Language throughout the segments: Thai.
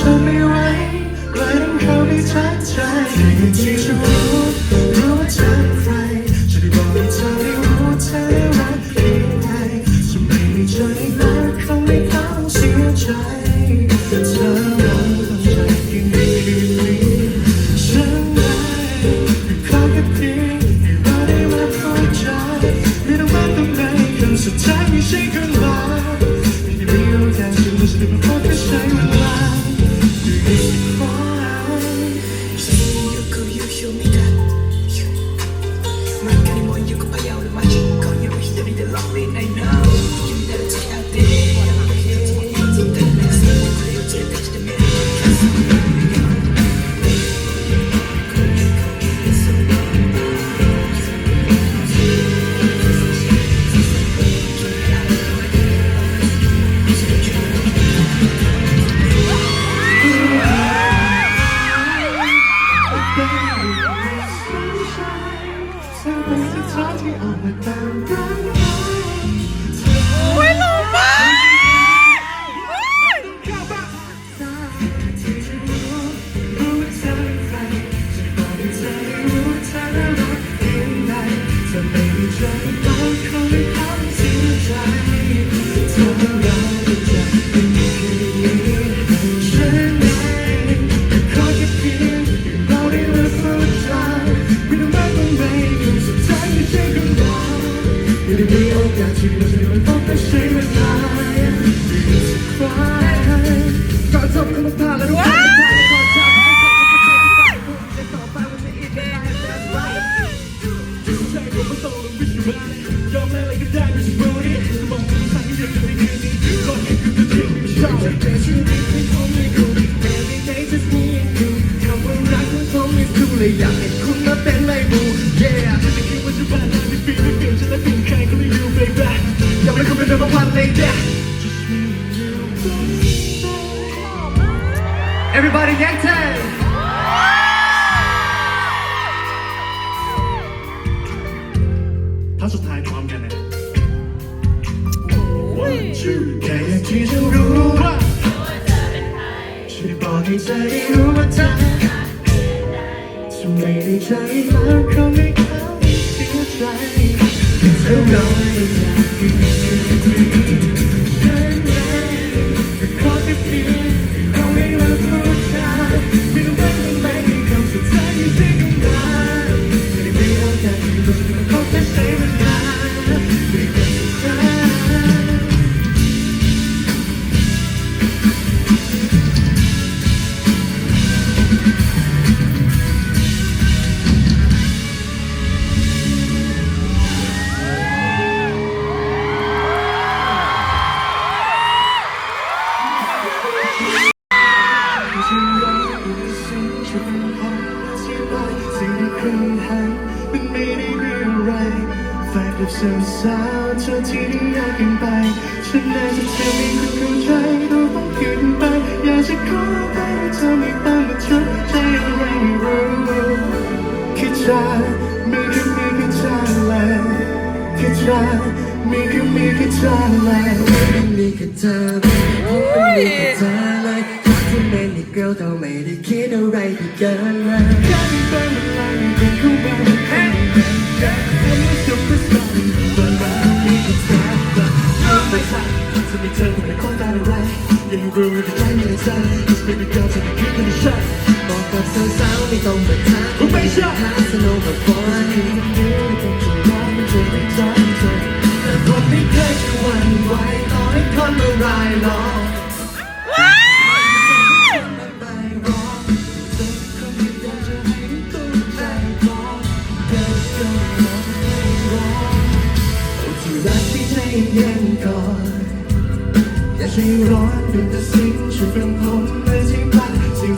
ทนไม่ไหวเลยต้องเข้าไปทักทายในที่ฉันรู้รู้ว่าเธอเป็นใครฉันได้บอกให้เธอได้รู้เธอรักเพียงใดจะไม่มีใจแล้วคงไม่ต้องเสียใจ Make Everybody get time ท่าสุดท้ายพร้อมกันนะ One two แค่อยากที่จะรู้ว่าช่วยบอกให้ใจได้รู้ว่าเธอจะไม่ได้ใจแล้วเขาไม่เข้าเสียใจเธอราไม่อยาก จะ มันไม่ได้มีอะไรแฝงกับเสื่อมสาวเธอที่ได้ยากเกินไป ฉันน่าจะเธอไม่เข้าใจเราต้องเกินไป อยากจะขอให้เธอไม่ต้องมาชดใจอะไรไม่รู้แค่จะมีแค่มีแค่จะแลแค่จะมีแค่มีแค่จะแลมีแค่เธอไม่ได้พบเป็นมีแค่เธอเลยถ้าเธอเป็นอีกเกิลเธอไม่ได้คิดอะไรผิดเกินเลย จะมีเธอเป็นคนตาอะไรยังรู้ในใจในใจ Just baby girl จะไม่คิดว่าไม่ใช่บอกกับสาวๆไม่ต้องมาทักไม่ใช่หาส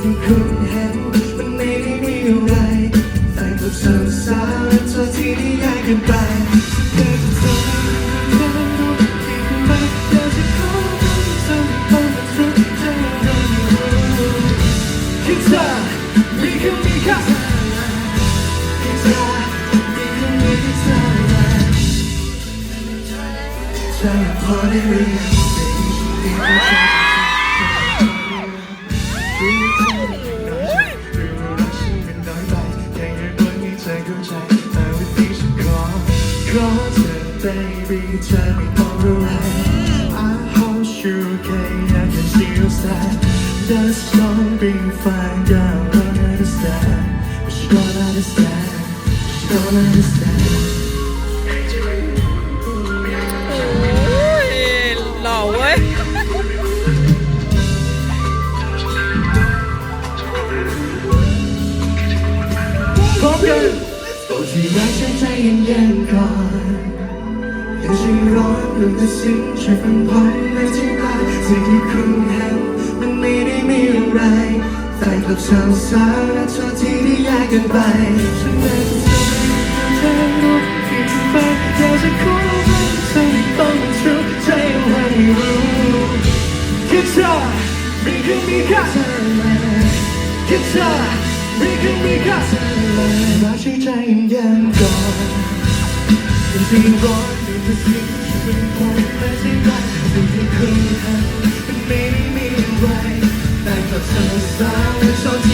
ที่คุณเห็นมันไม่ได้มีอะไรแฟนกับสาวสาวและเธอที่ได้แยกันไปเดินเธอเดินดูที่คุณไปอยากจะขอให้เธอต้ Baby, tell me all around. I hope you can, I can see you sad. That song being fine, girl, don't understand. But she don't understand. She don't understand. โอ้ยหล่อเว้ย พร้อมกันโปรดที่รักใจใจเย็นๆก่อนอย่าใจ ร้อนเรื่องแต่สิ่งช่วยฟังผมและที่ตาสิ่งที่คุณเห็นมันไม่ได้มีอะไรแฟนคลับสาวสาวและเธอที่ได้แยกกันไปฉันไม่ต้องเธอรู้ที่ไปอยากจะขอให้เธอไม่ต้องมาทุกข์ใจให้รู้คิดเธอมีคือมีค่าคิดเธอมีคือมีค่าเธอรักใจใจเย็นๆก่อนยังที่ร้อน อยู่สิ่งที่เป็นผมไม่ใช่รักสิ่งที่เคยทำมันไม่ได้มีอะไรแต่ก็สาวสาวและชอบ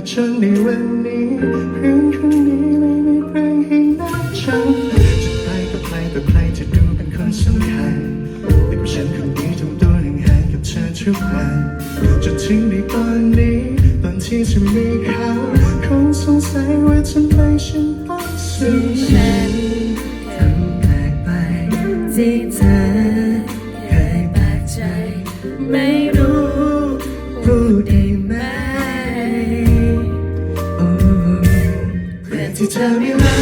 นั้นมาจนในวันนี้เรื่องคนนี้ไม่มีใครให้น่าจำจะไปกับใครกับใครจะดูเป็นคนสำคัญแต่กับฉันคนนี้ทำตัวห่างๆกับเธอทุกวันจนถึงในตอนนี้ตอนที่จะมีเขาคงสงสัยว่าทำไมฉันต้องสูญเสียฉันทำแปลกไปที่เธอเคยแปลกใจไม่ พื่อน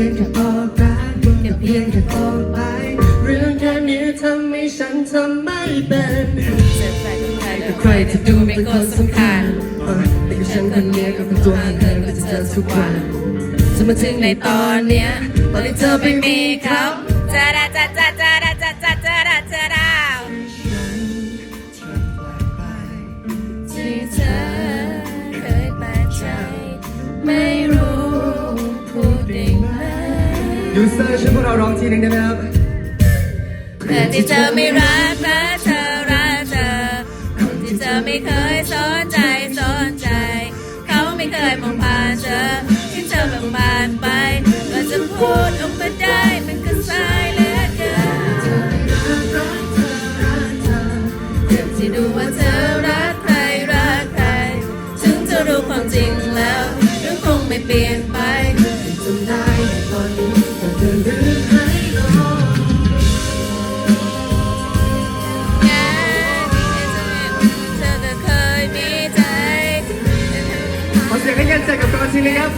พียงแค่บอกรักก็เพียงแค่บอกไป เรื่องแค่นี้ทำให้ฉันทำไม่เป็นแฟนของใครใครจะดูเป็นคนสำคัญแต่กับฉันคนนี้ก็เป็นตัวห่างเธอก็จะเจอทุกวันจะมาถึงในตอนเนี้ยตอนที่เธอไม่มีเขาจ้าดาจ้าจ้าจ้าดาจ้าจ้าจ้าดาจ้าดาฉันเธอแปลกไปที่เธอ เซอร์ช่วยพวกเราร้องทีหนึงได้ไหมครับแต่ที่เธอไม่รักนะเธอรักเธอคนที่เธอไม่เคย เสียงให้กันจากกับกอนซีเลยครับ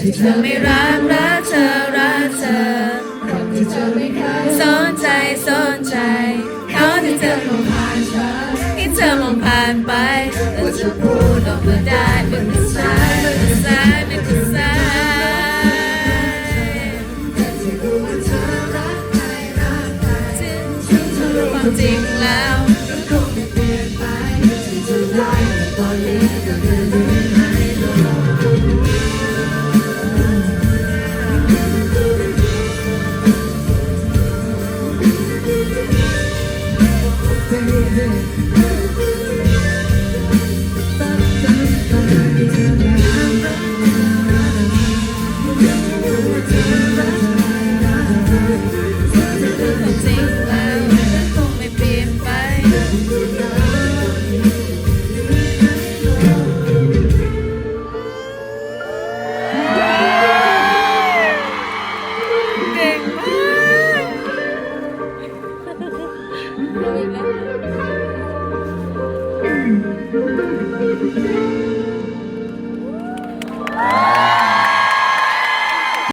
ที่เธอไม่รักรักเธอรักเธอคนที่เธอไม่เคยสนใจสนใจ เขาที่เธอมองผ่านฉันที่เธอมองผ่านไป ว่าจะพูด